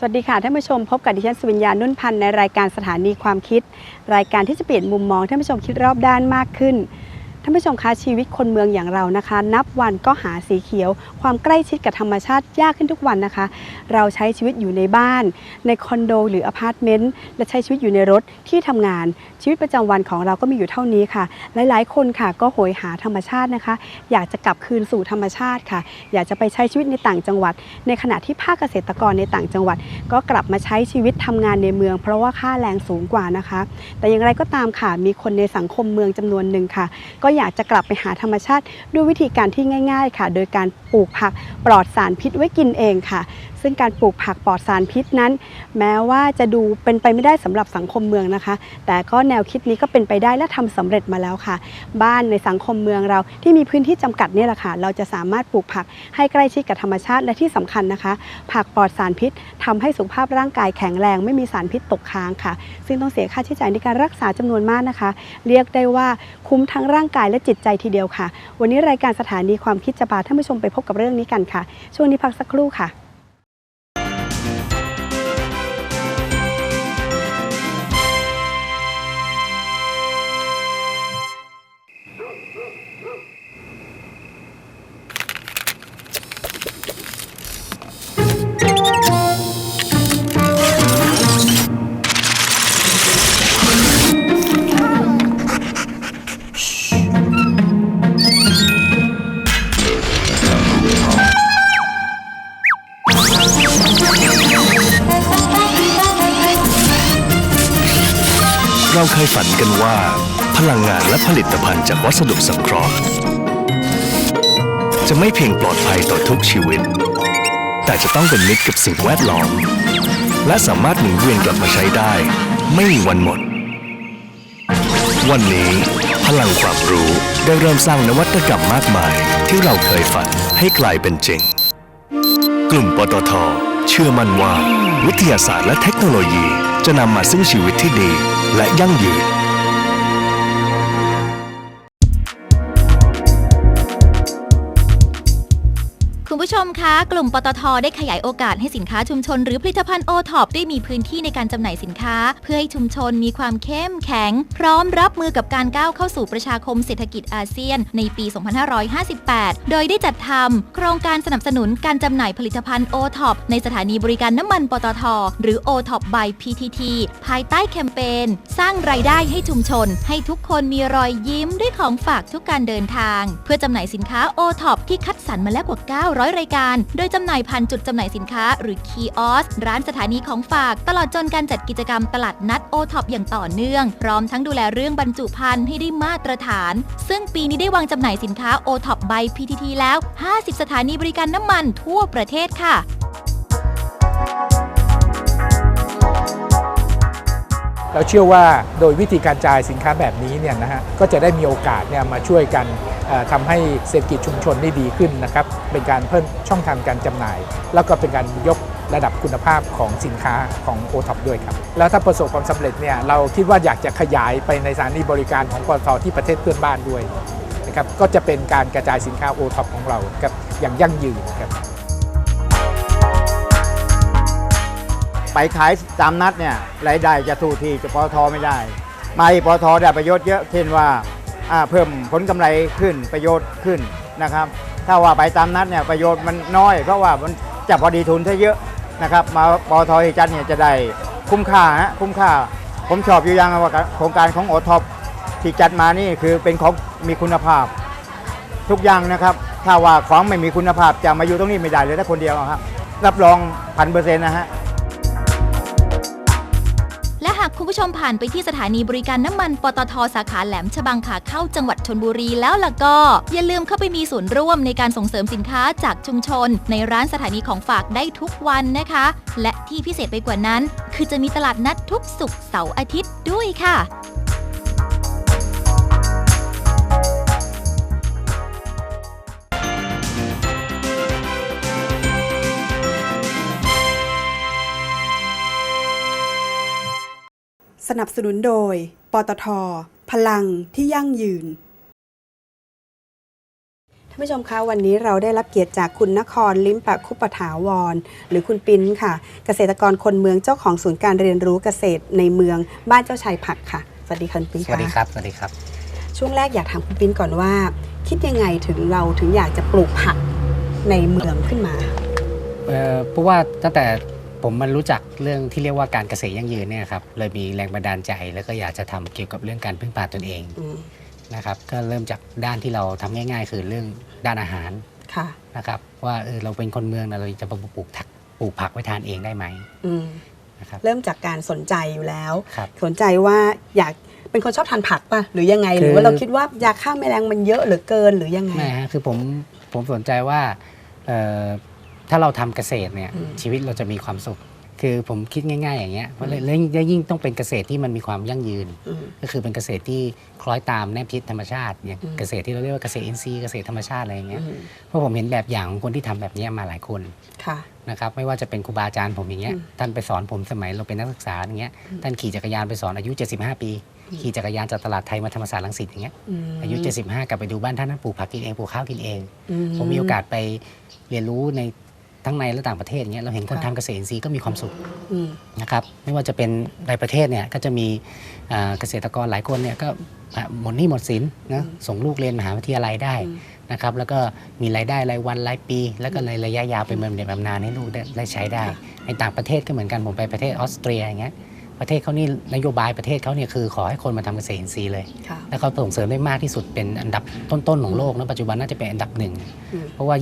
สวัสดีค่ะท่านผู้ชมพบกับดิฉันสวิญญานุ่นพันธ์ในรายการสถานีความคิด รายการที่จะเปลี่ยนมุมมองท่านผู้ชมคิดรอบด้านมากขึ้นานผู้ชมคะชีวิตคนเมืองอย่างเรานะคะ นับวันก็หาสีเขียว ความใกล้ชิดกับธรรมชาติยากขึ้นทุกวันนะคะ เราใช้ชีวิตอยู่ในบ้าน ในคอนโด หรืออพาร์ตเมนต์และใช้ชีวิตอยู่ในรถที่ทำงาน ชีวิตประจำวันของเราก็มีอยู่เท่านี้ค่ะ หลายๆ คนค่ะก็โหยหาธรรมชาตินะคะ อยากจะกลับคืนสู่ธรรมชาติค่ะ อยากจะไปใช้ชีวิตในต่างจังหวัด ในขณะที่ภาคเกษตรกรในต่างจังหวัด ก็กลับมาใช้ชีวิตทำงานในเมือง เพราะว่าค่าแรงสูงกว่านะคะ แต่อย่างไรก็ตามค่ะมีคนในสังคมเมืองจำนวนหนึ่งค่ะ ก็อยากจะกลับไปหาธรรมชาติ ด้วยวิธีการที่ง่าย ๆ ค่ะ โดยการปลูกผักปลอดสารพิษไว้กินเองค่ะซึ่งการปลูกผักปลอดสารพิษนั้น แม้ว่าจะดูเป็นไปไม่ได้สำหรับสังคมเมืองนะคะ แต่ก็แนวคิดนี้ก็เป็นไปได้และทำสำเร็จมาแล้วค่ะ บ้านในสังคมเมืองเราที่มีพื้นที่จำกัดเนี่ยแหละค่ะ เราจะสามารถปลูกผักให้ใกล้ชิดกับธรรมชาติและที่สำคัญนะคะ ผักปลอดสารพิษทำให้สุขภาพร่างกายแข็งแรง ไม่มีสารพิษตกค้างค่ะ ซึ่งต้องเสียค่าใช้จ่ายในการรักษาจำนวนมากนะคะ เรียกได้ว่าคุ้มทั้งร่างกายและจิตใจทีเดียวค่ะ วันนี้รายการสถานีความคิดจะพาท่านผู้ชมไปพบกับเรื่องนี้กันค่ะ ช่วงนี้พักสักครู่ค่ะ เราเคยฝันกันว่า พลังงานและผลิตภัณฑ์จากวัสดุสังเคราะห์ จะไม่เพียงปลอดภัยต่อทุกชีวิต แต่จะต้องเป็นมิตรกับสิ่งแวดล้อม และสามารถหมุนเวียนกลับมาใช้ได้ ไม่มีวันหมด วันนี้พลังความรู้ได้เริ่มสร้างนวัตกรรมมากมาย ที่เราเคยฝันให้กลายเป็นจริง กลุ่มปตท เชื่อมั่นว่า วิทยาศาสตร์และเทคโนโลยีจะนำมาซึ่งชีวิตที่ดี และยั่งยืน คุณผู้ชมคะกลุ่มปตทได้ขยายโอกาสให้สินค้าชุมชน หรือผลิตภัณฑ์โอท็อปได้มีพื้นที่ในการจำหน่ายสินค้า เพื่อให้ชุมชนมีความเข้มแข็ง พร้อมรับมือกับการก้าวเข้าสู่ประชาคมเศรษฐกิจอาเซียน ในปี 2558 โดยได้จัดทำโครงการสนับสนุนการจำหน่ายผลิตภัณฑ์โอท็อปในสถานีบริการน้ำมันปตทหรือ o t o p by PTT ภายใต้แคมเปญสร้างรายได้ให้ชุมชน ให้ทุกคนมีรอยยิ้มด้วยของฝากทุกการเดินทาง เพื่อจำหน่ายสินค้าโอท็อปที่คัดสรรมาแล้วกว่า 900 รายการโดยจำหน่ายผ่านจุดจำหน่ายสินค้า หรือคีออสร้านสถานีของฝาก ตลอดจนการจัดกิจกรรมตลาดนัดโอท็อปอย่างต่อเนื่อง พร้อมทั้งดูแลเรื่องบรรจุภัณฑ์ให้ได้มาตรฐาน ซึ่งปีนี้ได้วางจำหน่ายสินค้าโอท็อป by PTT แล้ว 50 สถานีบริการน้ำมันทั่วประเทศค่ะ เราเชื่อว่าโดยวิธีการจ่ายสินค้าแบบนี้เนี่ยนะฮะก็จะได้มีโอกาสเนี่ยมาช่วยกันเอ่อทำให้เศรษฐกิจชุมชนได้ดีขึ้นนะครับเป็นการเพิ่มช่องทางการจำหน่าย แล้วก็เป็นการยกระดับคุณภาพของสินค้าของโอท็อปด้วยครับ แล้วถ้าประสบความสำเร็จเนี่ยเราคิดว่าอยากจะขยายไปในสถานีบริการของปตทที่ประเทศเพื่อนบ้านด้วยนะครับก็จะเป็นการกระจายสินค้าโอท็อปของเราครับอย่างยั่งยืนครับ ไปขายตามนัดเนี่ยรายได้จะสู้ที่กับปตทไม่ได้ มาอีกปตทได้ประโยชน์เยอะเช่นว่าเพิ่มผลกำไรขึ้นประโยชน์ขึ้นนะครับ ถ้าว่าไปตามนัดเนี่ยประโยชน์มันน้อยเพราะว่ามันจะพอดีทุนซะเยอะนะครับ มาปตทอีจันเนี่ยจะได้คุ้มค่าฮะคุ้มค่า ผมชอบอยู่อยังว่าโครงการของโอท็อปที่จัดมานี่คือเป็นของมีคุณภาพ ทุกอย่างนะครับ ถ้าว่าของไม่มีคุณภาพจะมาอยู่ตรงนี้ไม่ได้เลยถ้าคนเดียวครับรับรองพันเปอร์เซ็นต์นะฮะากคุณผู้ชมผ่านไปที่สถานีบริการน้ำมันปตทสาขาแหลมฉบังขาเข้าจังหวัดชนบุรีแล้วล่ะก็ อย่าลืมเข้าไปมีส่วนร่วมในการส่งเสริมสินค้าจากชุมชน ในร้านสถานีของฝากได้ทุกวันนะคะ และที่พิเศษไปกว่านั้น คือจะมีตลาดนัดทุกสุกเสาร์อาทิตย์ด้วยค่ะ สนับสนุนโดย ปตท พลังที่ยั่งยืน ท่านผู้ชมคะวันนี้เราได้รับเกียรติจากคุณนครลิมปะคุปถาวร หรือคุณปิ้นค่ะ เกษตรกรคนเมืองเจ้าของศูนย์การเรียนรู้เกษตรในเมืองบ้านเจ้าชายผักค่ะ สวัสดีค่ะคุณปิ้นสวัสดีครับ สวัสดีครับ ช่วงแรกอยากถามคุณปิ้นก่อนว่า คิดยังไงถึงเราถึงอยากจะปลูกผักในเมืองขึ้นมา เอ่อเพราะว่าตั้งแต่ ผมมันรู้จักเรื่องที่เรียกว่าการเกษตรยั่งยืนเนี่ยครับเลยมีแรงบันดาลใจ แล้วก็อยากจะทำเกี่ยวกับเรื่องการพึ่งพาตนเองอืมนะครับ ก็เริ่มจากด้านที่เราทำง่าย ๆ คือเรื่องด้านอาหารค่ะนะครับว่าเออเราเป็นคนเมืองนะเราจะปลูกผักปลูกผักไว้ทานเองได้ไหมอืมนะครับเริ่มจากการสนใจอยู่แล้วครับสนใจว่าอยากเป็นคนชอบทานผักป่ะหรือยังไงคือหรือว่าเราคิดว่ายาฆ่าแมลงมันเยอะเหลือเกินหรือยังไงไม่ฮะคือผมผมสนใจว่าเอ่อ ถ้าเราทำเกษตรเนี่ยอืมชีวิตเราจะมีความสุข คือผมคิดง่าย ๆ อย่างเงี้ยเพราะเลยแล้วยิ่งต้องเป็นเกษตรที่มันมีความยั่งยืนอืมก็คือเป็นเกษตรที่คล้อยตามแนบชิดธรรมชาติอย่างอืมเกษตรที่เราเรียกว่าเกษตรอินทรีย์เกษตรธรรมชาติอะไรอย่างเงี้ยอืมเพราะผมเห็นแบบอย่างของคนที่ทำแบบเนี้ยมาหลายคนค่ะนะครับไม่ว่าจะเป็นครูบาอาจารย์ผมอย่างเงี้ยอืมท่านไปสอนผมสมัยเราเป็นนักศึกษาอย่างเงี้ยอืมท่านขี่จักรยานไปสอนอายุ 75 ปีขี่จักรยานจากตลาดไทยมาธรรมศาสตร์ลังสิตอย่างเงี้ยอายุ 75 กลับไปดูบ้านท่านท่านปลูกผักกินเองปลูกข้าวกินเอง ผมมีโอกาสไปเรียนรู้ใน ทั้งในและต่างประเทศอย่างเงี้ยเราเห็นคนค่ะทำเกษตรอินทรีย์ก็มีความสุขอืม นะครับไม่ว่าจะเป็นในประเทศเนี่ยก็จะมีอ่าเกษตรกรหลายคนเนี่ยก็อะหมดหนี้หมดสินนะส่งลูกเรียนมหาวิทยาลัยได้อืมนะครับแล้วก็มีรายได้รายวันรายปี แล้วก็ในระยะยาวเป็นบำเหน็จบำนาญให้ลูกได้ได้ใช้ได้ ในต่างประเทศก็เหมือนกันผมไปประเทศออสเตรียอย่างเงี้ยประเทศเขานี่นโยบายประเทศเขาเนี่ยคือขอให้คนมาทำเกษตรอินทรีย์เลย ค่ะ แล้วเขาส่งเสริมได้มากที่สุดเป็นอันดับต้นๆของโลกนะปัจจุบันน่าจะเป็นอันดับหนึ่ง อืม เพราะว่า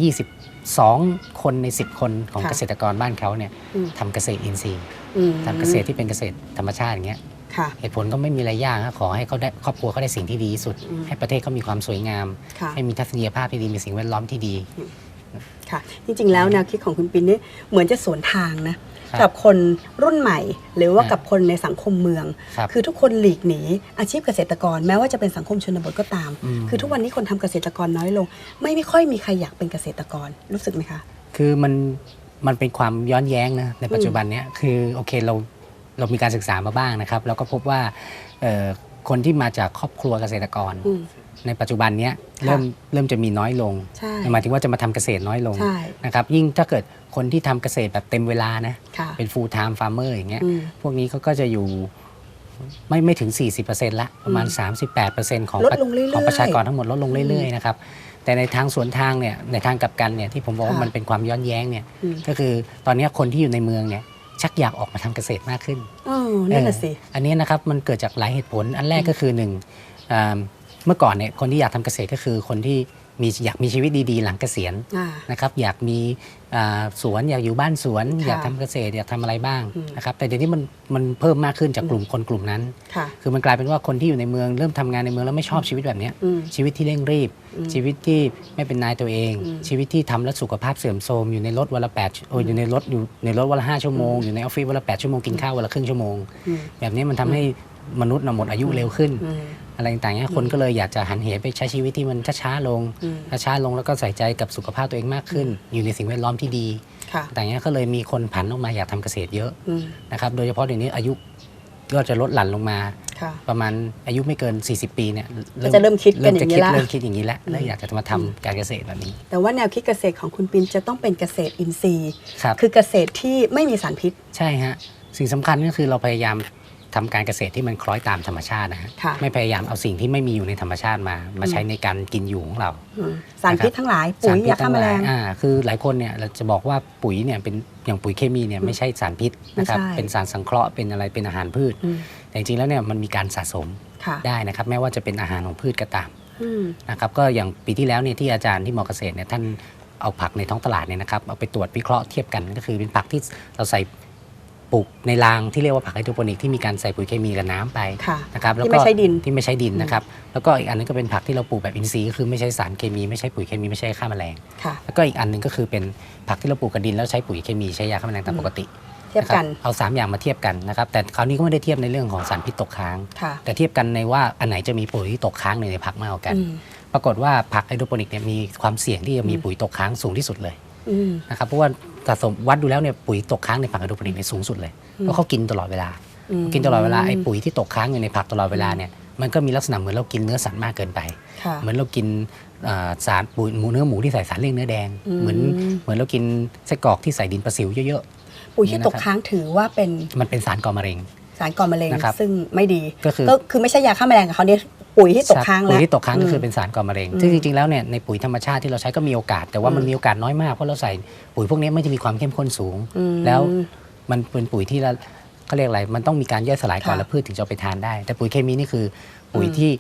22คนใน 10 คนของค่ะเกษตรกรบ้านเขาเนี่ยอืม ทำเกษตรอินทรีย์อืมทำเกษตรที่เป็นเกษตรธรรมชาติอย่างเงี้ยค่ะ เหตุผลก็ไม่มีอะไรยากครับขอให้เขาได้ครอบครัวเขาได้สิ่งที่ดีที่สุด อืม ให้ประเทศเขามีความสวยงาม ค่ะ ให้มีทัศนียภาพที่ดีมีสิ่งแวดล้อมที่ดี ค่ะ จริงๆ แล้วแนวคิดของคุณปินนี่เหมือนจะสวนทางนะครับ กับคนรุ่นใหม่ หรือว่าครับกับคนในสังคมเมืองครับคือทุกคนหลีกหนีอาชีพเกษตรกร แม้ว่าจะเป็นสังคมชนบทก็ตามอืมคือทุกวันนี้คนทำเกษตรกรน้อยลง ไม่ไม่ค่อยมีใครอยากเป็นเกษตรกรรู้สึกไหมคะ คือมันมันเป็นความย้อนแย้งนะในปัจจุบันเนี้ยคือโอเคเราเรามีการศึกษามาบ้างนะครับ แล้วก็พบว่าเอ่อคนที่มาจากครอบครัวเกษตรกรอืม ในปัจจุบันเนี้ยเริ่มเริ่มจะมีน้อยลงใช่หมายถึงว่าจะมาทำเกษตรน้อยลงใช่นะครับยิ่งถ้าเกิดคนที่ทำเกษตรแบบเต็มเวลานะค่ะเป็น full time farmer อย่างเงี้ยอืมพวกนี้เขาก็จะอยู่ไม่ไม่ถึง 40%ละประมาณ 38%ของลดลงเรื่อยๆของประชากรทั้งหมดลดลงเรื่อยๆนะครับแต่ในทางสวนทางเนี่ยในทางกลับกันเนี่ยที่ผมบอกว่าค่ะมันเป็นความย้อนแย้งเนี่ยอืมก็คือตอนนี้คนที่อยู่ในเมืองเนี่ยชักอยากออกมาทำเกษตรมากขึ้นอ๋อนั่นแหละเออสิอันนี้นะครับมันเกิดจากหลายเหตุผลอันแรกก็คือหนึ่งอ่า เมื่อก่อนเนี่ยคนที่อยากทำเกษตรก็คือคนที่มีอยากมีชีวิตดีๆ หลังเกษียณอ่านะครับอยากมีอ่าสวนอยากอยู่บ้านสวนค่ะอยากทำเกษตรอยากทำอะไรบ้างอืมนะครับแต่เดี๋ยวนี้มันมันเพิ่มมากขึ้นจากกลุ่มคนกลุ่มนั้นค่ะคือมันกลายเป็นว่าคนที่อยู่ในเมืองเริ่มทำงานในเมืองแล้วไม่ชอบชีวิตแบบเนี้ยอืมชีวิตที่เร่งรีบอืมชีวิตที่ไม่เป็นนายตัวเองอืมชีวิตที่ทำแล้วสุขภาพเสื่อมโทรมอยู่ในรถวันละแปดโอ้ยอยู่ในรถอยู่ในรถวันละห้าชั่วโมงอยู่ในออฟฟิศวันละแปดชั่วโมงกินข้าววันละครึ่งชั่วโมงอืมแบบนี้มันทำให้ มนุษย์น่ะหมดอายุเร็วขึ้นอืมอะไรต่างๆเนี้ยคนก็เลยอยากจะหันเหไปใช้ชีวิตที่มันช้าๆลงอืมช้าๆลงแล้วก็ใส่ใจกับสุขภาพตัวเองมากขึ้น อยู่ในสิ่งแวดล้อมที่ดีค่ะแต่อย่างเงี้ยก็เลยมีคนผันออกมาอยากทำเกษตรเยอะอืมนะครับโดยเฉพาะเดี๋ยวนี้อายุก็จะลดหลั่นลงมาค่ะประมาณอายุไม่เกิน 40 ปีเนี่ยก็จะเริ่มคิดกันเริ่มอจะย่างนี้คิดละเริ่มคิดอย่างนี้แล้วแล้วอยากจะมาทำการเกษตรแบบนี้ แต่ว่าแนวคิดเกษตรของคุณปินจะต้องเป็นเกษตรอินทรีย์ครับคือเกษตรที่ไม่มีสารพิษ ใช่ฮะสิ่งสำคัญก็คือเราพยายาม ทำการเกษตรที่มันคล้อยตามธรรมชาตินะฮะค่ะไม่พยายามเอาสิ่งที่ไม่มีอยู่ในธรรมชาติมา มาใช้ในการกินอยู่ของเราอืมสารพิษทั้งหลายปุ๋ยสรพิษยาฆ่าแมลงทั้หอ่าคือหลายคนเนี่ยเราจะบอกว่าปุ๋ยเนี่ยเป็นอย่างปุ๋ยเคมีเนี่ยไม่ใช่สารพิษนะครับไม่ใช่เป็นสารสังเคราะห์เป็นอะไรเป็นอาหารพืชอืมแต่จริงๆแล้วเนี่ยมันมีการสะสมค่ะได้นะครับแม้ว่าจะเป็นอาหารของพืชก็ตามอืมนะครับก็อย่างปีที่แล้วเนี่ยที่อาจารย์ที่มอเกษตรเนี่ยท่านเอาผักในท้องตลาดเนี่ยนะครับเอาไปตรวจวิเคราะห์เทียบกันก็คือเป็นผักที่เราใส่ ปลูกในรางที่เรียกว่าผักไฮโดรโปนิกที่มีการใส่ปุ๋ยเคมีกับน้ำไปค่ะนะครับแล้วที่ก็ไม่ใช้ดินที่ไม่ใช้ดินนะครับแล้วก็อีกอันนึงก็เป็นผักที่เราปลูกแบบอินทรีย์ก็คือไม่ใช้สารเคมีไม่ใช้ปุ๋ยเคมีไม่ใช้ฆ่าแมลงค่ะแล้วก็อีกอันหนึงก็คือเป็นผักที่เราปลูกกับดินแล้วใช้ปุ๋ยเคมีใช้ยาฆ่าแมลงตามปกติเทียบกันนะครับเอาสามอย่างมาเทียบกันนะครับแต่คราวนี้ก็ไม่ได้เทียบในเรื่องของสารพิษตกค้างค่ะแต่เทียบกันในว่าอันไหนจะมีปุ๋ยที่ตกค้างในในผักมากกว่ากันอืมปรากฏว่าผักไฮโดรโปนิกเนี่ยมีความเสี่ยงที่จะมีปุ๋ยตกค้างสูงที่สุดเลยอืม นะครับเพราะว่าสะสมวัดดูแล้วเนี่ยปุ๋ยตกค้างในผักไฮโดรโปนิกเนี่ยสูงสุดเลยเพราะเขากินตลอดเวลาอืมกินตลอดเวลาไอ้ปุ๋ยที่ตกค้างอยู่ในผักตลอดเวลาเนี่ยมันก็มีลักษณะเหมือนเรากินเนื้อสัตว์มากเกินไปค่ะเหมือนเรากินอ่าสารปุ๋ยหมูเนื้อหมูที่ใส่สารเลี่ยงเนื้อแดงอืมเหมือนเหมือนเรากินไส้กรอกที่ใส่ดินประสิวเยอะปุ๋ยที่ตกค้างถือว่าเป็นๆมันเป็นสารก่อมะเร็งสารก่อมะเร็งนะครับซึ่งไม่ดีก็คือก็คือไม่ใช่ยาฆ่าแมลงกับเขาเนี่ย ปุ๋ยที่ตกค้างแล้วปุ๋ยที่ตกค้างก็คือเป็นสารก่อมะเร็งอืมซึ่งจริงๆแล้วเนี่ยในปุ๋ยธรรมชาติที่เราใช้ก็มีโอกาส แต่ว่ามันอืมมีโอกาสน้อยมากเพราะเราใส่ปุ๋ยพวกนี้ไม่จะมีความเข้มข้นสูงอืมแล้วมันเป็นปุ๋ยที่ละเขาเรียกอะไรมันต้องมีการย่อยสลายก่อนค่ะแล้วพืชถึงจะเอาไปทานได้ แต่ปุ๋ยเคมีนี่คือปุ๋ยอืมที่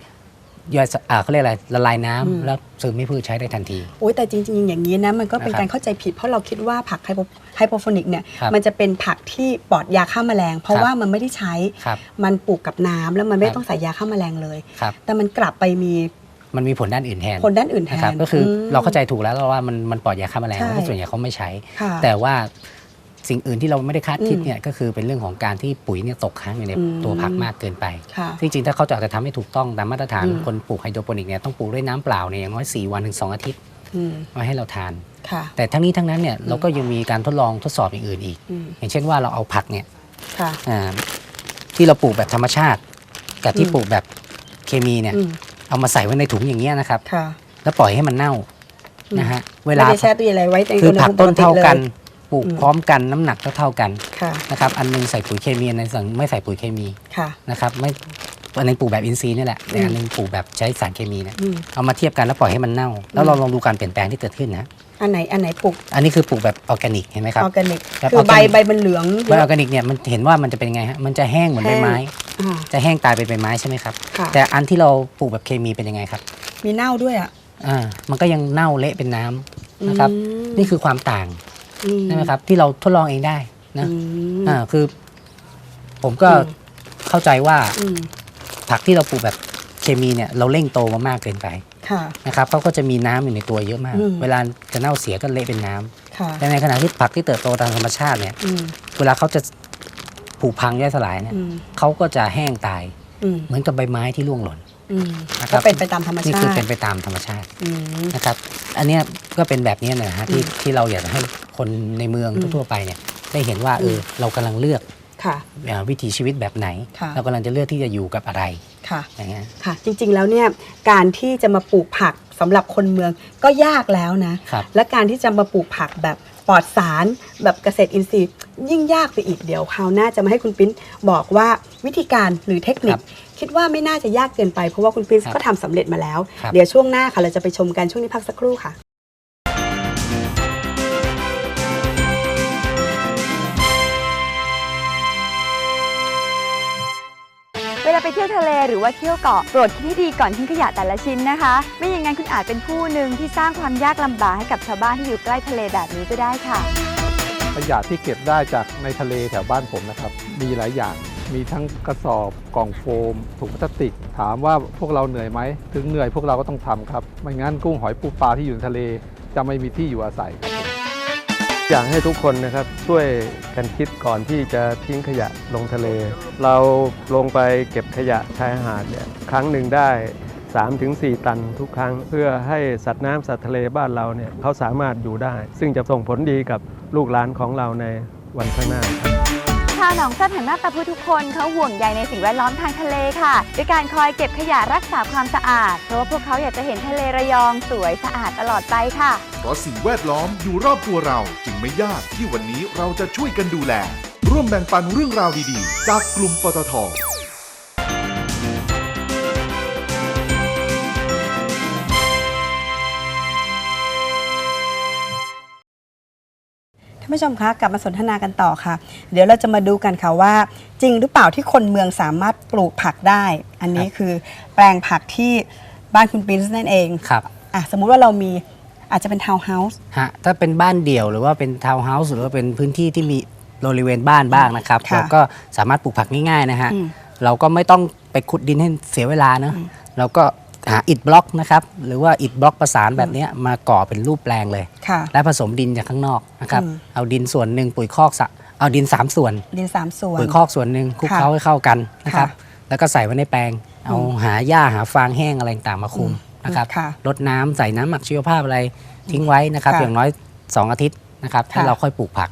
ย่อยสอ่าเขาเรียกอะไรละลายน้ำอืมแล้วซึมให้พืชใช้ได้ทันที โอ้ยแต่จริง ๆ อย่างนี้นะมันก็เป็นนะครับการเข้าใจผิด เพราะเราคิดว่าผักไฮโปไฮโปโฟนิกเนี่ยครับมันจะเป็นผักที่ปลอดยาฆ่าแมลง เพราะครับ ว่ามันไม่ได้ใช้ครับ มันปลูกกับน้ำแล้วมันไม่ครับ ต้องใส่ยาฆ่าแมลงเลย ครับ แต่มันกลับไปมีมันมีผลด้านอื่นแทนผลด้านอื่นแทนะครับนก็คืออม เราเข้าใจถูกแล้วว่ามันมันปลอดยาฆ่าแมลงใช่ เพราะส่วนใหญ่เขาไม่ใช้ ค่ะ แต่ว่า สิ่งอื่นที่เราไม่ได้คาดคิดอืมเนี่ยก็คือเป็นเรื่องของการที่ปุ๋ยเนี่ยตกค้างอยู่ในอืมตัวผักมากเกินไปค่ะจริงๆถ้าเขาจะจะทำให้ถูกต้องตามมาตรฐานอืมคนปลูกไฮโดรโปนิกเนี่ยต้องปลูกด้วยน้ำเปล่าเนี่ยอย่างน้อย4วันถึง2อาทิตย์อืมมาให้เราทานค่ะแต่ทั้งนี้ทั้งนั้นเนี่ยเราก็ยังมีการทดลองทดสอบอย่างอื่นอีกอืมอย่างเช่นว่าเราเอาผักเนี่ยค่ะอ่าที่เราปลูกแบบธรรมชาติ กับที่อืมปลูกแบบเคมีเนี่ยอืมเอามาใส่ไว้ในถุงอย่างเงี้ยนะครับค่ะแล้วปล่อยให้มันเน่าอืมนะฮะเวไม่ลาได้แช่ตู้เย็นอะไรไว้ในคือผักต้นเท่ากันอุณหภูมิ ปติปลูกอืมพร้อมกันน้ำหนักเท่าๆกันเลยค่ะนะครับอันหนึงใส่ปุ๋ยเคมีอันหนึงไม่ใส่ปุ๋ยเคมีค่ะ นะครับไม่อันหนึงปลูกแบบอินทรีย์นี่แหละแต่อืมอันหนึงปลูกแบบใช้สารเคมีเนี่ยอืม เอามาเทียบกันแล้วปล่อยให้มันเน่า แล้วเราลองดูการเปลี่ยนแปลงที่เกิดขึ้นนะ อันไหนอันไหนปลูกอันนี้คือปลูกแบบออร์แกนิกเห็นไหมครับออร์แกนิกแบบคือใบ organic ใบมันเหลืองเยใบอออะร์แกนิกเนี่ยมันเห็นว่ามันจะเป็นยังไงฮะมันจะแห้งเหมือนใบไม้ อ่าจะแห้งตายเป็นใบไม้ใช่ไหมครับ ค่ะแต่อันที่เราปลูกแบบเคมีเป็นยังไงครับ มีเน่าด้วยอะอ่า มันก็ยังเน่าเละเป็นน้ำนะครับ อืม นี่คือความต่างอื ใช่ไหมครับ ที่เราทดลองเองได้นะอืมอ่าคือ ผมก็อืมเข้าใจว่าอืมผักที่เราปลูกแบบเคมีเนี่ย เราเร่งโตมามากเกินไปค่ะนะครับเขาก็จะมีน้ำอยู่ในตัวเยอะมากอืมเวลาจะเน่าเสียก็เละเป็นน้ำค่ะแต่ในขณะที่ผักที่เติบโตตามธรรมชาติเนี่ยอืมเวลาเขาจะผุพังย่อยสลายเนี่ยอืมเขาก็จะแห้งตายอืมเหมือนกับใบไม้ที่ร่วงหล่น อืมนะครัก็บเป็นไปตามธรรมนี่ชาคือติเป็นไปตามธรรมชาติอืม นะครับ อันเนี้ยก็เป็นแบบนี้นะฮะที่อืมที่เราอยากจะให้คนในเมืองอืมทั่วๆไปเนี่ยได้เห็นว่าเออเรากำลังเลือกค่ะ เอ่อวิถีชีวิตแบบไหน ค่ะ เรากำลังจะเลือกที่จะอยู่กับอะไรค่ะ อย่างเงี้ย ค่ะ จริงๆแล้วเนี่ยการที่จะมาปลูกผักสำหรับคนเมืองก็ยากแล้วนะ ครับและการที่จะมาปลูกผักแบบปลอดสารแบบเกษตรอินทรีย์ ยิ่งยากไปอีกเดี๋ยวคราวหน้าจะมาให้คุณปิ้นบอกว่าวิธีการหรือเทคนิคครับคิดว่าไม่น่าจะยากเกินไปเพราะว่าคุณปิ้นครับก็ทำสำเร็จมาแล้วครับเดี๋ยวช่วงหน้าค่ะเราจะไปชมกันช่วงนี้พักสักครู่ค่ะเวลาไปเที่ยวทะเลหรือว่าเที่ยวเกาะโปรดคิดให้ดีก่อนทิ้งขยะแต่ละชิ้นนะคะ ไม่อย่างนั้นคุณอาจเป็นผู้หนึ่งที่สร้างความยากลำบากให้กับชาวบ้านที่อยู่ใกล้ทะเลแบบนี้ก็ได้ค่ะ ขยะที่เก็บได้จากในทะเลแถวบ้านผมนะครับ มีหลายอย่าง มีทั้งกระสอบกล่องโฟม ถุงพลาสติก ถามว่าพวกเราเหนื่อยไหม ถึงเหนื่อยพวกเราก็ต้องทำครับ ไม่งั้นกุ้งหอยปูปลาที่อยู่ในทะเล จะไม่มีที่อยู่อาศัยอยากให้ทุกคนนะครับช่วยกันคิดก่อนที่จะทิ้งขยะลงทะเล เราลงไปเก็บขยะชายหาดเนี่ยครั้งหนึ่งได้ 3-4 ตันทุกครั้ง เพื่อให้สัตว์น้ำสัตว์ทะเลบ้านเราเนี่ยเขาสามารถอยู่ได้ ซึ่งจะส่งผลดีกับลูกหลานของเราในวันข้างหน้าชาวหนองซับแห่งมาบตาพุทุกคนเขาห่วงใยในสิ่งแวดล้อมทางทะเลค่ะด้วยการคอยเก็บขยะรักษาความสะอาด เพราะว่าพวกเขาอยากจะเห็นทะเลระยองสวยสะอาดตลอดไปค่ะ เพราะสิ่งแวดล้อมอยู่รอบตัวเราจึงไม่ยากที่วันนี้เราจะช่วยกันดูแล ร่วมแบ่งปันเรื่องราวดีๆ จากกลุ่มปตทานผู้ชมคะกลับมาสนทนากันต่อค่ะ เดี๋ยวเราจะมาดูกันค่ะว่า จริงหรือเปล่าที่คนเมืองสามารถปลูกผักได้ อันนี้คือแปลงผักที่บ้านคุณปรินซ์นั่นเองครับอะสมมุติว่าเรามีอาจจะเป็นทาวน์เฮาส์ฮะถ้าเป็นบ้านเดี่ยวหรือว่าเป็นทาวน์เฮาส์หรือว่าเป็นพื้นที่ที่มีบริเวณบ้านบ้างนะครับค่ะเราก็สามารถปลูกผักง่ายๆนะฮะอืมเราก็ไม่ต้องไปขุดดินให้เสียเวลาเนอะเราก็ หาอิฐบล็อกนะครับหรือว่าอิฐบล็อกประสานแบบเนี้ยมาก่อเป็นรูปแปลงเลยค่ะและผสมดินจากข้างนอกนะครับอืมเอาดินส่วนหนึ่งปุ๋ยคอกสะเอาดิน 3 ส่วน ดินสามส่วนปุ๋ยคอกส่วนหนึ่งคลุกค่ะเคล้าให้เข้ากันนะครับค่ะแล้วก็ใส่ไว้ในแปลง เอาอืมหาหญ้าหาฟางแห้งอะไรต่างๆมาคุมนะครับค่ะรดน้ำใส่น้ำหมักชีวภาพอะไรทิ้งไว้นะครับค่ะอย่างน้อย 2 อาทิตย์นะครับค่ะถ้าเราค่อยปลูกผัก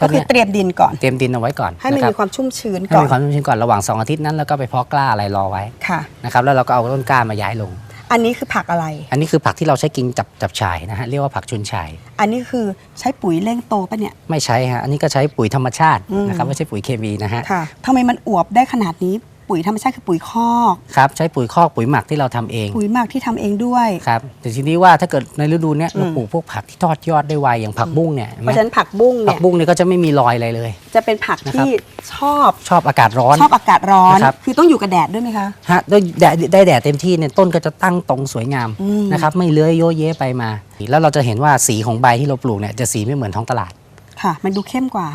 ก็คือเตรียมดินก่อน เตรียมดินเอาไว้ก่อนให้มันนะมีความชุ่มชื้นให้ก่อนมีความชุ่มชื้นก่อนระหว่าง2อาทิตย์นั้นแล้วก็ไปเพาะกล้าอะไรรอไว้ค่ะนะครับแล้วเราก็เอาต้นกล้ามาย้ายลง อันนี้คือผักอะไร อันนี้คือผักที่เราใช้กินจับจับฉ่ายนะฮะเรียกว่าผักชุนฉ่ายอันนี้คือใช้ปุ๋ยเร่งโตปะเนี่ยไม่ใช้ฮะอันนี้ก็ใช้ปุ๋ยธรรมชาติอืมนะครับไม่ใช่ปุ๋ยเคมีนะฮะค่ะทำไมมันอวบได้ขนาดนี้ ปุ๋ยธรรมชาติคือปุ๋ยคอกครับใช้ปุ๋ยคอกปุ๋ยหมักที่เราทำเองปุ๋ยหมักที่ทำเองด้วย ครับแต่ทีนี้ว่าถ้าเกิดในฤดูเนี้ยอืมเราปลูกพวกผักที่ทอดยอดได้ไวอย่างผักบุ้งเนี่ยเพราะฉะนั้นผักบุ้งผัเนี่กยบุ้งเนี่ยก็จะไม่มีรอยอะไรเลย จะเป็นผักนะครับ ที่ชอบชอบอากาศร้อน ชอบอากาศร้อน นะครับ คือต้องอยู่กับแดดด้วยไหมคะ ฮะได้แดดได้แดดเต็มที่เนี่ยต้นก็จะตั้งตรงสวยงามอืม นะครับไม่เลื้อยโยเยไปมา แล้วเราจะเห็นว่าสีของใบที่เราปลูกเนี่ยจะสีไม่เหมือนท้องตลาด ค่ะ มันดูเข้มกว่า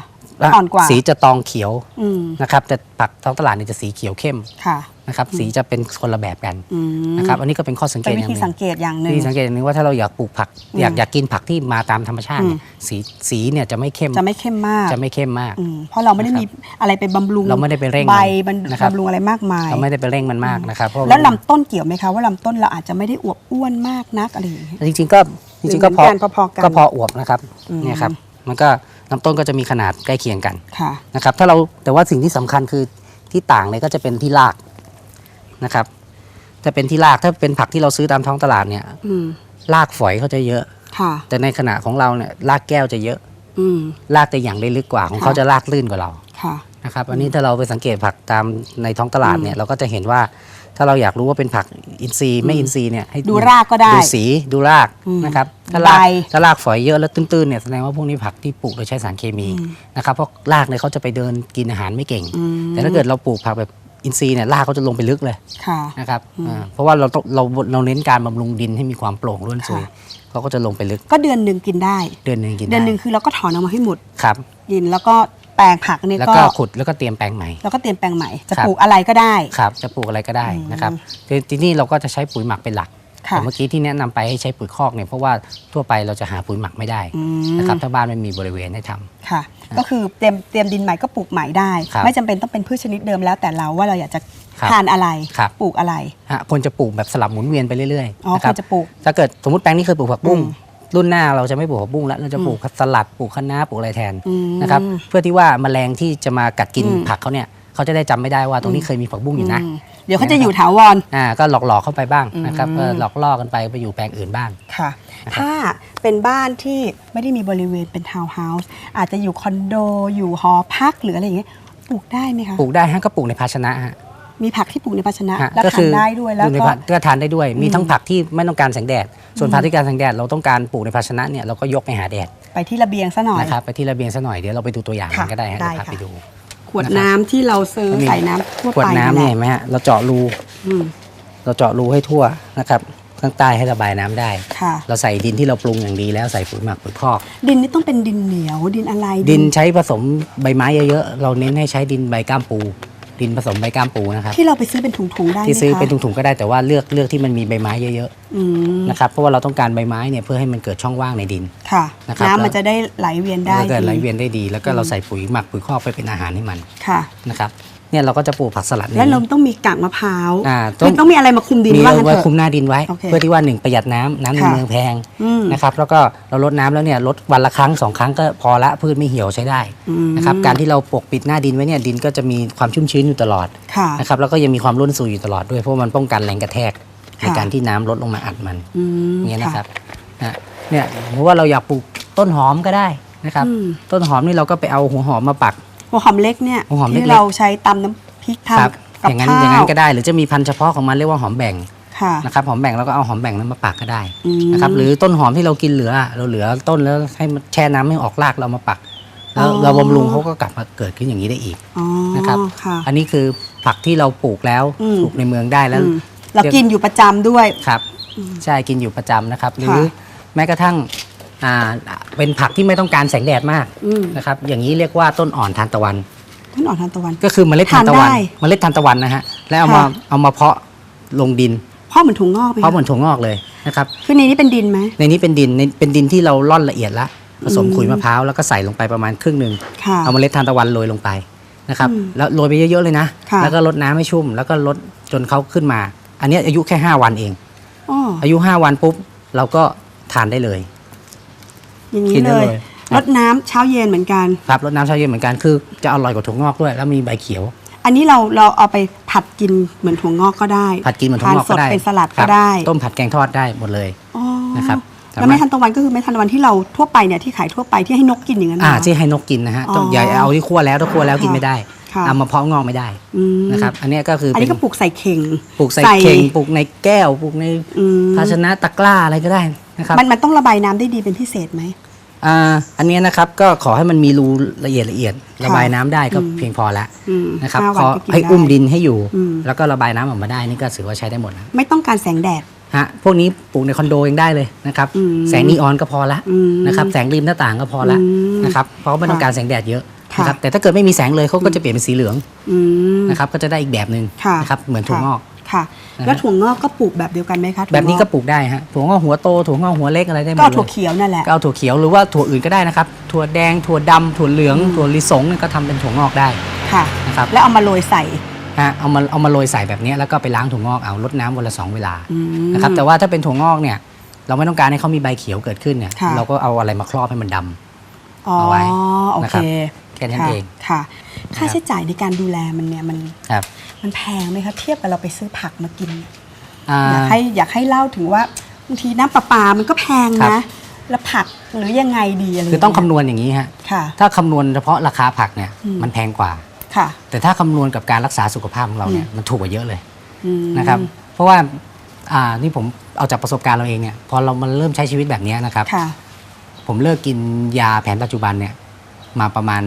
อ่อนกว่า สีจะตองเขียวอืมนะครับแต่ผักท้องตลาดเนี่ยจะสีเขียวเข้มค่ะ นะครับสีจะเป็นคนละแบบกันอืมนะครับอันนี้ก็เป็นข้อสังเกเป็ตนอวิย่างหธีนึ่งสังเกตอย่างหนึ่ง วิธีสังเกตอย่างหนึงว่าถ้าเราอยากปลูกผัก อืมอยากอยากกินผักที่มาตามธรรมชาติเนี่ยอืมสีสีเนี่ยจะไม่เข้มจะไม่เข้มมาก จะไม่เข้มมาก อืมเพราะเราไม่ได้มีอะไรไปบำรุงเราไม่ได้ไปเร่งใบมันบำนะครับ บำรุงอะไรมากมาย เราไม่ได้ไปเร่งมันมากนะครับเพราะแล้วลำต้นเกี่ยวไหมคะว่าลำต้นเราอาจจะไม่ได้อวบอ้วนมากนักอะไรอย่างเงี้ย จริงๆก็จริงๆก็พอเหมือนกันพอๆกันก็พออวบนะครับอืม เนี่ยครับมันก็ ลำต้นก็จะมีขนาดใกล้เคียงกันค่ะนะครับ ถ้าเราแต่ว่าสิ่งที่สำคัญคือที่ต่างเลยก็จะเป็นที่รากนะครับจะเป็นที่รากถ้าเป็นผักที่เราซื้อตามท้องตลาดเนี่ยอืมรากฝอยเขาจะเยอะค่ะแต่ในขณะของเราเนี่ยรากแก้วจะเยอะอืมรากจะอย่างได้ลึกกว่าของค่ะเขาจะรากลื่นกว่าเราค่ะนะครับ อันนี้ถ้าเราไปสังเกตผักตามในท้องตลาดอืมเนี่ยเราก็จะเห็นว่า ถ้าเราอยากรู้ว่าเป็นผักอินทรีย์ไม่อินทรีย์เนี่ยให้ดูรากก็ได้ดูสีดูรากอืมนะครับถ้าใบรากถ้ารากฝอยเยอะแล้วตื้นๆเนี่ยแสดงว่าพวกนี้ผักที่ปลูกโดยใช้สารเคมีอืมนะครับเพราะรากเนี่ยเขาจะไปเดินกินอาหารไม่เก่งอืมแต่ถ้าเกิดเราปลูกผักแบบอินทรีย์เนี่ยรากเขาจะลงไปลึกเลยค่ะนะครับอืมอ่าเพราะว่าเราต้องเราเราเน้นการบำรุงดินให้มีความโปร่งร่วนซุยค่ะเขาก็จะลงไปลึก ก็เดือนหนึ่งกินได้ เดือนหนึ่งกินเดือนหนึ่งได้คือเราก็ถอนออกมาให้หมดครับดินแล้วก็ แปลงผักนี่แล้วก็ก็ขุดแล้วก็เตรียมแปลงใหม่ แล้วก็เตรียมแปลงใหม่ จะครับ ปลูกอะไรก็ได้ ครับจะปลูกอะไรก็ได้อืมนะครับทีทีนี้เราก็จะใช้ปุ๋ยหมักเป็นหลักค่ะแต่เมื่อกี้ที่แนะนำไปให้ใช้ปุ๋ยคอกเนี่ยเพราะว่าทั่วไปเราจะหาปุ๋ยหมักไม่ได้อืมนะครับถ้าบ้านไม่มีบริเวณให้ทำ ค่ะ ก็คือเตรียมเตรียมดินใหม่ก็ปลูกใหม่ได้ ครับไม่จำเป็นต้องเป็นพืชชนิดเดิมแล้วแต่เราว่าเราอยากจะครับทานอะไร ครับ ปลูกอะไร ฮะควรจะปลูกแบบสลับหมุนเวียนไปเรื่อยอ๋อๆนะครัควรจะปลูก ถ้าเกิดสมมติแปลงนี้เคยปลูกผักบุ้งอืม รุ่นหน้าเราจะไม่ปลูกผักบุ้งแล้วเราจะปลูกสลัดปลูกคะน้าปลูกอะไรแทนอืมนะครับเพื่อที่ว่าแมลงที่จะมากัดกินอืมผักเขาเนี่ยเขาจะได้จำไม่ได้ว่าตรงนี้เคยมีผักบุ้งอยู่นะอืมเดี๋ยวเขาจะอยู่ถาวรอ่าก็หลอกๆเข้าไปบ้างนะครับอืมเออหลอกล่อกันไปไปอยู่แปลงอื่นบ้างค่ะ ถ้าเป็นบ้านที่ไม่ได้มีบริเวณเป็นทาวน์เฮาส์อาจจะอยู่คอนโดอยู่หอพักหรืออะไรอย่างเงี้ยปลูกได้ไหมคะปลูกได้ฮะก็ปลูกในภาชนะฮะ มีผักที่ปลูกในภาชนะฮะแล้วก็ทานได้ด้วยแล้วอยู่ในก็ภาก็ทานได้ด้วย มีอืมทั้งผักที่ไม่ต้องการแสงแดด ส่วนผักที่การแสงแดดเราต้องการปลูกในภาชนะเนี่ยเราก็ยกไปหาแดด ไปที่ระเบียงซะหน่อยนะครับไปที่ระเบียงซะหน่อยเดี๋ยวเราไปดูตัวอย่างกันค่ะก็ได้ฮะได้เดี๋ยวพาค่ะไปดู ขวดน้ำที่เราซื้อใส่น้ำทั่วขวดไปน้ำแหเนี่ยละเห็นไหมฮะเราเจาะรูอืมเราเจาะรูให้ทั่วนะครับข้างใต้ให้ระบายน้ำได้ค่ะเราใส่ดินที่เราปรุงอย่างดีแล้วใส่ปุ๋ยหมักปุ๋ยคอก ดินนี่ต้องเป็นดินเหนียวดินอะไร ดินใช้ผสมใบไม้เยอะๆ เราเน้นให้ใช้ดินใบก้ามปู ดินผสมใบก้ามปูนะครับที่เราไปซื้อเป็นถุงๆได้ไหมที่ซื้อคะเป็นถุงๆก็ได้แต่ว่าเลือกเลือกที่มันมีใบไม้เยอะอืมๆนะครับเพราะว่าเราต้องการใบไม้เนี่ยเพื่อให้มันเกิดช่องว่างในดิน ค่ะนะครับ น้ำมันจะได้ไหลเวียนได้แล้วก็ดีไหลเวียนได้ดี แล้วก็อืมเราใส่ปุ๋ยหมักปุ๋ยคอกไปเป็นอาหารให้มันค่ะ นะครับ เนี่ยเราก็จะปลูกผักสลัดแล้วเรานี้ต้องมีกากมะพร้าวอ่าคือต้องมีอะไรมาคุมดินมีว่าเอางั้นไว้เถอะคุมหน้าดินไว้ โอเคเพื่อที่ว่าหนึ่งประหยัดน้ำน้ำในค่ะ เมืองแพงอืม นะครับแล้วก็เราลดน้ำแล้วเนี่ยลดวันละครั้งสองครั้งก็พอละพืชไม่เหี่ยวใช้ได้อืมนะครับการที่เราปกปิดหน้าดินไว้เนี่ยดินก็จะมีความชุ่มชื้นอยู่ตลอดค่ะนะครับแล้วก็ยังมีความร่วนซุยอยู่ตลอดด้วยเพราะมันป้องกันแรงกระแทกในค่ะ การที่น้ำลดลงมาอัดมัน อืม อย่างเงี้ยนะครับนะเนี่ยเพราะว่าเราอยากปลูกต้นหอมก็ได้นะครับ อืม ต้นหอมนี่เราก็ไปเอาหัวหอมมาปัก หัวหอมเล็กเนี่ยหัวหอมเล็กๆที่เราใช้ตำน้ำพริกทำครับกับอย่างนั้นข้าวอย่างนั้นก็ได้หรือจะมีพันธุ์เฉพาะของมันเรียกว่าหอมแบ่งค่ะ นะครับหอมแบ่งแล้วก็เอาหอมแบ่งนั้นมาปักก็ได้อืมนะครับหรือต้นหอมที่เรากินเหลือเราเหลือต้นแล้วให้มันแช่น้ำให้ออกรากเรามาปัก แล้วอ๋อ เราบำรุงเขาก็กลับมาเกิดขึ้นอย่างนี้ได้อีก อ๋อนะครับ ค่ะ อันนี้คือผักที่เราปลูกแล้วอืม ปลูกในเมืองได้แล้ว อืมเรากินอยู่ประจำด้วย ครับอืมใช่กินอยู่ประจำนะครับ หรือค่ะ แม้กระทั่ง อ่าเป็นผักที่ไม่ต้องการแสงแดดมากอืมนะครับ อย่างนี้เรียกว่าต้นอ่อนทานตะวัน ต้นอ่อนทานตะวัน ก็คือเมล็ดทานตะวันทานได้เมล็ดทานตะวันนะฮะแล้วเอามาค่ะ เอามาเพาะลงดินเพ่อเหมือนถุงงอกไหมเพาะเหมืคะอนถั่วงอกเลยนะครับคือในนี้เป็นดินไหม ในนี้เป็นดินในเป็นดินที่เราร่อนละเอียดละผสมอืม ขุยมะพร้าวแล้วก็ใส่ลงไปประมาณครึ่งหนึ่ง ค่ะ เอาเมล็ดทานตะวันโรยลงไปนะครับ อืมแล้วโรยไปเยอะๆเลยนะ ค่ะ แล้วก็รดน้ำให้ชุ่ม แล้วก็ลดจนเขาขึ้นมา อันเนี้ยอายุแค่ 5 วันเองอ๋ออายุ 5 วันปุ๊บ เราก็ทานได้เลย อย่างกินี้นได้เลยเลยรดน้ำเช้าเย็นเหมือนกัน ครับรดน้ำเช้าเย็นเหมือนกันคือจะอร่อยกว่าถั่วงอกด้วย แล้วมีใบเขียว อันนี้เราเราเอาไปผัดกินเหมือนถั่วงอกก็ได้ผัดกินเหมือนถั่วงอกก็ได้ทานสดเป็นสลัดครัก็บได้ต้มผัดแกงทอดได้หมดเลยอ๋อนะครับแล้วไม่ทันตะวันก็คือไม่ทันตะวันที่เราทั่วไปเนี่ยที่ขายทั่วไปที่ให้นกกินอย่างนั้นอ่าเหรอที่ให้นกกินนะฮะต้องอ๋ออย่าเอาที่คั่วแล้วถ้าคั่วแล้วกินไม่ได้ค่ะ เอามาเพาะงอกไม่ได้อืมนะครับ อันเนี้ยก็คืออันเป็นี้นก็ปลูกใส่เข่ง ปลูกใส่ เข่งปลูกในแก้วปลูกในอืมภาชนะตะกร้าอะไรก็ได้นะครับ มันมันต้องระบายน้ำได้ดีเป็นพิเศษไหม อ่าอันเนี้ยนะครับก็ขอให้มันมีรูละเอียดละเอียด ระบายน้ำได้ก็อืมเพียงพอละอืมนะครับห้าขวันอก็กินให้ได้ อุ้มดินให้อยู่ อืม แล้วก็ระบายน้ำออกมาได้นี่ก็ถือว่าใช้ได้หมดนะไม่ต้องการแสงแดด ฮะพวกนี้ปลูกในคอนโดยังได้เลยนะครับอืม แสงนีออนก็พอละอืม นะครับแสงริมหน้าต่างก็พอละอืมนะครับเพราะว่าไม่ต้องการแสงแดดเยอะค่ะ นะครับแต่ถ้าเกิดไม่มีแสงเลยเขาก็จะเปลี่ยนเป็นสีเหลืองอืม นะครับก็จะได้อีกแบบหนึ่งค่ะนะครับเหมือนถั่วงอก ค่ะนะฮะแล้วถั่วงอกก็ปลูกแบบเดียวกันไหมคะถั่วแบบนี้งก็ปลูกได้ฮะถั่วงอกหัวโตถั่วงอกหัวเล็กอะไรได้หมดก็เลเอาถั่วยเขียวนั่นแหละ ก็เอาถั่วเขียวหรือว่าถั่วอื่นก็ได้นะครับถั่วแดงถั่วดำถั่วเหลืองถั่วลิสงเนี่ยก็ทำเป็นถั่วงอกได้ค่ะ นะครับแล้วเอามาโรยใส่ฮะเอามาเอามาโรยใส่แบบเนี้ยแล้วก็ไปล้างถั่วงอกเอาลดน้ำวันละสองเวลา อืม นะครับแต่ว่าถ้าเป็นถั่วงอกเนี่ยเราไม่ต้องการให้เขามีใบเขียวเกิดขึ้นเนี่ยค่ะ เราก็เอาอะไรมาครอบให้มันดำ อ๋อเอาไว้โอนะเคครับ แค่นั้นค่ะเอง ค่ะ ค่าใช้จ่ายในการดูแลมันเนี่ยมันครับ มันแพงไหมคะเทียบกับเราไปซื้อผักมากินอ่าอยากให้อยากให้เล่าถึงว่าบางทีน้ำประปา มันก็แพงครันะบแล้วผักหรือยังไงดีอะไรคือต้องย่าคำเยนวณอย่างนี้ฮะค่ะถ้าคำนวณเฉพาะราคาผักเนี่ยอืมมันแพงกว่าค่ะแต่ถ้าคำนวณกับการรักษาสุขภาพของเราเนี่ยมันถูกกว่าเยอะเลยอืมนะครับ เพราะว่าอ่านี่ผมเอาจากประสบการณ์เราเองเนี่ยพอเรามันเริ่มใช้ชีวิตแบบเนี้ยนะครับค่ะผมเลิกกินยาแผนปัจจุบันเนี่ยมาประมาณ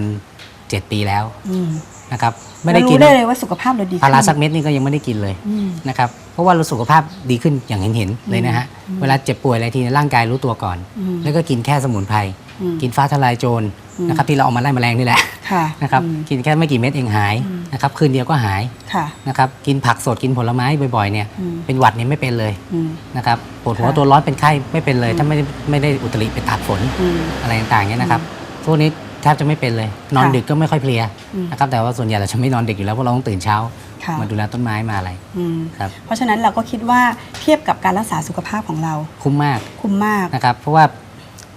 7 ปีแล้วอืม นะครับไม่ได้เรากิรู้นได้เลยว่าสุขภาพเราดีขึ้นพาราสักเม็ดนี่ก็ยังไม่ได้กินเลยอืมนะครับเพราะว่าเราสุขภาพดีขึ้นอย่างเห็นเห็นๆเลยนะฮะอืมเวลาเจ็บป่วยอะไรทีเนี่ยร่างกายรู้ตัวก่อนอืมแล้วก็กินแค่สมุนไพรอืมกินฟ้าทลายโจรอืมนะครับที่เราเอามาไล่แมลงนี่แหละค่ะนะครับอืมกินแค่ไม่กี่เม็ดเองหายอืมนะครับคืนเดียวก็หายค่ะนะครับกินผักสดกินผลไม้บ่อยๆเนี่ยอืมเป็นหวัดเนี่ยไม่เป็นเลยอืมนะครับปวดหัวค่ะตัวร้อนเป็นไข้ไม่เป็นเลยอืมถ้าไม่ได้ไม่ได้อุตริไปตากฝนอืมอะไรต่างๆเนี่ยนะครับพวกนี้ แทบจะไม่เป็นเลย นอนค่ะดึกก็ไม่ค่อยเพลียอืมนะครับแต่ว่าส่วนใหญ่เราจะไม่นอนดึกอยู่แล้วเพราะเราต้องตื่นเช้าค่ะมาดูแลต้นไม้มาอะไรอืมครับเพราะฉะนั้นเราก็คิดว่าเทียบกับการรักษาสุขภาพของเรา คุ้มมากคุ้มมากนะครับเพราะว่า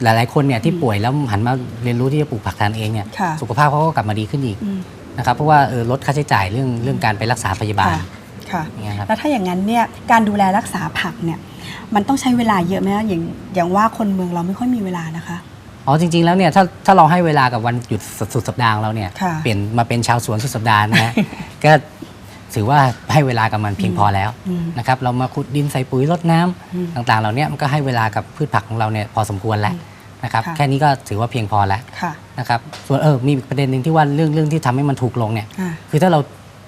หลาย ๆ คนเนี่ยที่ป่วยแล้วหันมาเรียนรู้ที่จะปลูกผักทานเองเนี่ยค่ะสุขภาพเขาก็กลับมาดีขึ้นอีกอืมนะครับเพราะว่าเออลดค่าใช้จ่ายเรื่องเรื่องการไปรักษาพยาบาลค่ะค่ะอย่างเงี้ยครับแล้วถ้าอย่างนั้นเนี่ยการดูแลรักษาผักเนี่ยมันต้องใช้เวลาเยอะไหมคะอย่างอย่างว่าคนเมืองเราไม่ค่อยมีเวลานะคะ อ๋อจริงๆแล้วเนี่ยถ้าถ้าเราให้เวลากับวันหยุดสุดสัปดาห์ของเราเนี่ยค่ะ เปลี่ยนมาเป็นชาวสวนสุดสัปดาห์นะฮะ ก็ถือว่าให้เวลากับมันเพียงพอแล้วอืมนะครับเรามาขุดดินใส่ปุ๋ยรดน้ำอืมต่างๆ เหล่านี้มันก็ให้เวลากับพืชผักของเราเนี่ยพอสมควรแล้วนะครับค่ะ แค่นี้ก็ถือว่าเพียงพอแล้วค่ะนะครับส่วนเออมีอีกประเด็นหนึ่งที่ว่าเรื่องเรื่องที่ทำให้มันถูกลงเนี่ย อ่า คือถ้าเรา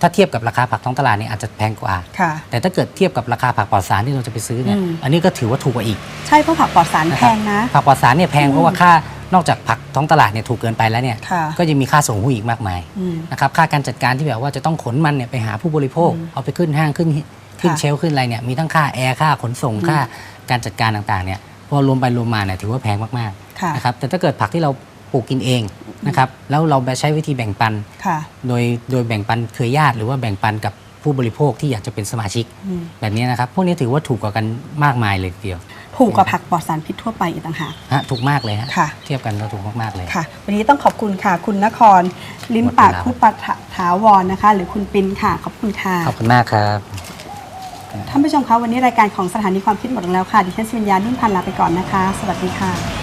ถ้าเทียบกับราคาผักท้องตลาดเนี่ยอาจจะแพงกว่า ค่ะ แต่ถ้าเกิดเทียบกับราคาผักปลอดสารที่เราจะไปซื้อเนี่ยอืม อันนี้ก็ถือว่าถูกกว่าอีกใช่เพราะผักปลอดสารแพงนะ ผักปลอดสารเนี่ยแพงอืมเพราะว่าค่านอกจากผักท้องตลาดเนี่ยถูกเกินไปแล้วเนี่ยค่ะก็ยังมีค่าส่งหูอีกมากมาย อืม นะครับค่าการจัดการที่แบบว่าจะต้องขนมันเนี่ยไปหาผู้บริโภคอืมเอาไปขึ้นห้างขึ้นขึ้นค่ะ เชลฟ์ขึ้นอะไรเนี่ยมีทั้งค่าแอร์ค่าขนส่งอืมค่าการจัดการต่างๆเนี่ยพอรวมไปรวมมาเนี่ยถือว่าแพงมากค่ะ ๆนะครับแต่ถ้าเกิดผักที่เราปลูกกินเอง นะครับแล้วเราใช้วิธีแบ่งปันค่ะโดยโดยแบ่งปันเครือญาติหรือว่าแบ่งปันกับผู้บริโภคที่อยากจะเป็นสมาชิกอืมแบบนี้นะครับ พวกนี้ถือว่าถูกกว่ากันมากมายเลยทีเดียว ถูกกว่าผักปลอดสารพิษทั่วไปอีกต่างหากฮะถูกมากเลยฮะค่ะเทียบกันแล้วถูกมากๆเลยค่ะ วันนี้ต้องขอบคุณค่ะ คุณนคร ลิ้มปากหมดเวลาคุปะถาวรนะคะ หรือคุณปินค่ะขอบคุณค่ะขอบคุณมากครับท่านผู้ชมคะวันนี้รายการของสถานีความคิดหมดลงแล้วค่ะดิฉันสุญญานุ่นพันธ์ลาไปก่อนนะคะ สวัสดีค่ะ